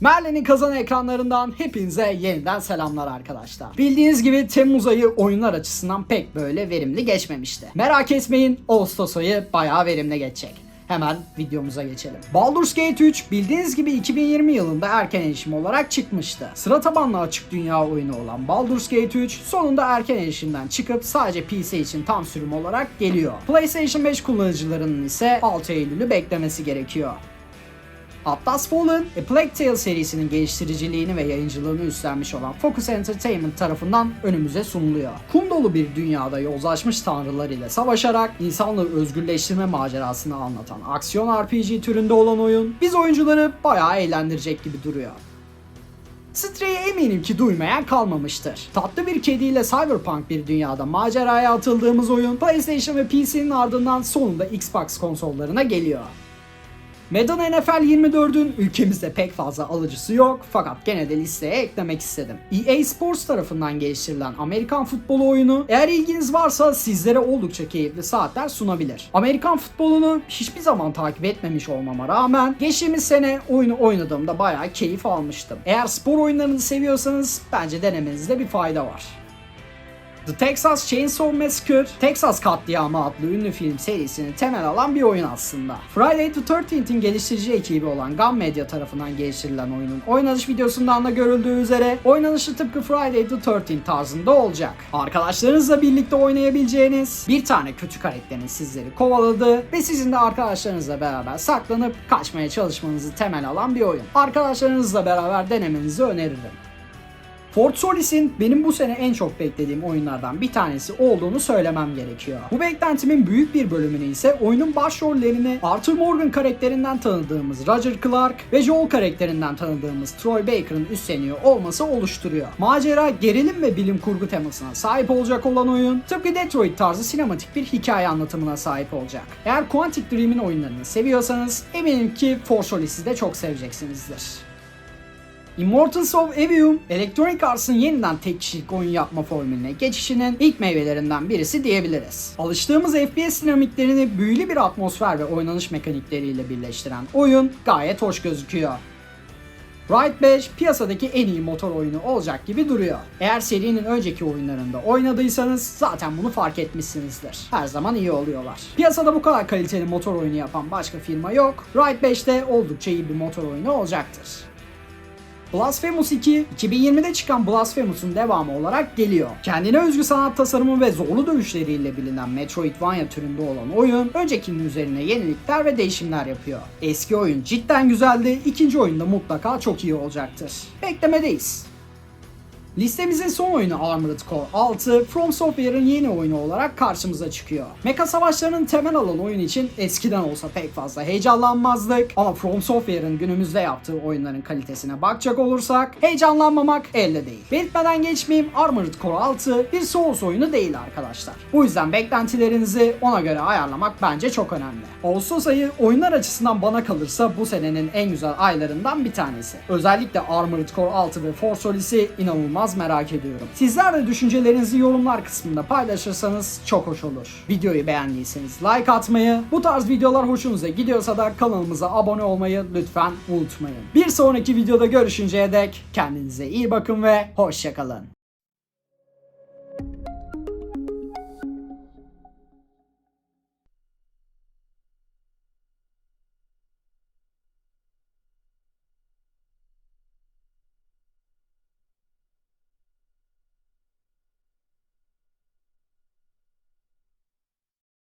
Merlin'in kazan ekranlarından hepinize yeniden selamlar arkadaşlar. Bildiğiniz gibi Temmuz ayı oyunlar açısından pek böyle verimli geçmemişti. Merak etmeyin Ağustos ayı bayağı verimli geçecek. Hemen videomuza geçelim. Baldur's Gate 3 bildiğiniz gibi 2020 yılında erken erişim olarak çıkmıştı. Sıra tabanlı açık dünya oyunu olan Baldur's Gate 3 sonunda erken erişimden çıkıp sadece PC için tam sürüm olarak geliyor. PlayStation 5 kullanıcılarının ise 6 Eylül'ü beklemesi gerekiyor. Atlas Fallen, A Plague Tale serisinin geliştiriciliğini ve yayıncılığını üstlenmiş olan Focus Entertainment tarafından önümüze sunuluyor. Kum dolu bir dünyada yozlaşmış tanrılar ile savaşarak insanlığı özgürleştirme macerasını anlatan aksiyon RPG türünde olan oyun, biz oyuncuları bayağı eğlendirecek gibi duruyor. Stray'i eminim ki duymayan kalmamıştır. Tatlı bir kediyle cyberpunk bir dünyada maceraya atıldığımız oyun PlayStation ve PC'nin ardından sonunda Xbox konsollarına geliyor. Madden NFL 24'ün ülkemizde pek fazla alıcısı yok fakat gene de listeye eklemek istedim. EA Sports tarafından geliştirilen Amerikan futbolu oyunu eğer ilginiz varsa sizlere oldukça keyifli saatler sunabilir. Amerikan futbolunu hiçbir zaman takip etmemiş olmama rağmen geçtiğimiz sene oyunu oynadığımda bayağı keyif almıştım. Eğer spor oyunlarını seviyorsanız bence denemenizde bir fayda var. The Texas Chainsaw Massacre, Texas Katliamı adlı ünlü film serisini temel alan bir oyun aslında. Friday the 13th'in geliştirici ekibi olan Gun Media tarafından geliştirilen oyunun oynanış videosundan da görüldüğü üzere oynanışı tıpkı Friday the 13 tarzında olacak. Arkadaşlarınızla birlikte oynayabileceğiniz bir tane kötü karakterin sizleri kovaladığı ve sizin de arkadaşlarınızla beraber saklanıp kaçmaya çalışmanızı temel alan bir oyun. Arkadaşlarınızla beraber denemenizi öneririm. Fort Solis'in benim bu sene en çok beklediğim oyunlardan bir tanesi olduğunu söylemem gerekiyor. Bu beklentimin büyük bir bölümünü ise oyunun başrollerini Arthur Morgan karakterinden tanıdığımız Roger Clark ve Joel karakterinden tanıdığımız Troy Baker'ın üstleniyor olması oluşturuyor. Macera, gerilim ve bilim kurgu temasına sahip olacak olan oyun tıpkı Detroit tarzı sinematik bir hikaye anlatımına sahip olacak. Eğer Quantic Dream'in oyunlarını seviyorsanız eminim ki Fort Solis'i de çok seveceksinizdir. Immortals of Evium, Electronic Arts'ın yeniden tek kişilik oyun yapma formülüne geçişinin ilk meyvelerinden birisi diyebiliriz. Alıştığımız FPS dinamiklerini büyülü bir atmosfer ve oynanış mekanikleriyle birleştiren oyun gayet hoş gözüküyor. Ride 5 piyasadaki en iyi motor oyunu olacak gibi duruyor. Eğer serinin önceki oyunlarında oynadıysanız zaten bunu fark etmişsinizdir. Her zaman iyi oluyorlar. Piyasada bu kadar kaliteli motor oyunu yapan başka firma yok. Ride 5 de oldukça iyi bir motor oyunu olacaktır. Blasphemous 2, 2020'de çıkan Blasphemous'un devamı olarak geliyor. Kendine özgü sanat tasarımı ve zorlu dövüşleriyle bilinen Metroidvania türünde olan oyun, öncekinin üzerine yenilikler ve değişimler yapıyor. Eski oyun cidden güzeldi, ikinci oyunda mutlaka çok iyi olacaktır. Beklemedeyiz. Listemizin son oyunu Armored Core 6, From Software'ın yeni oyunu olarak karşımıza çıkıyor. Mecha savaşlarının temel alan oyun için eskiden olsa pek fazla heyecanlanmazdık ama From Software'ın günümüzde yaptığı oyunların kalitesine bakacak olursak heyecanlanmamak elde değil. Belirtmeden geçmeyeyim Armored Core 6 bir Souls oyunu değil arkadaşlar. Bu yüzden beklentilerinizi ona göre ayarlamak bence çok önemli. Ağustos ayı oyunlar açısından bana kalırsa bu senenin en güzel aylarından bir tanesi. Özellikle Armored Core 6 ve For Solis'i inanılmaz merak ediyorum. Sizler de düşüncelerinizi yorumlar kısmında paylaşırsanız çok hoş olur. Videoyu beğendiyseniz like atmayı, bu tarz videolar hoşunuza gidiyorsa da kanalımıza abone olmayı lütfen unutmayın. Bir sonraki videoda görüşünceye dek kendinize iyi bakın ve hoşçakalın.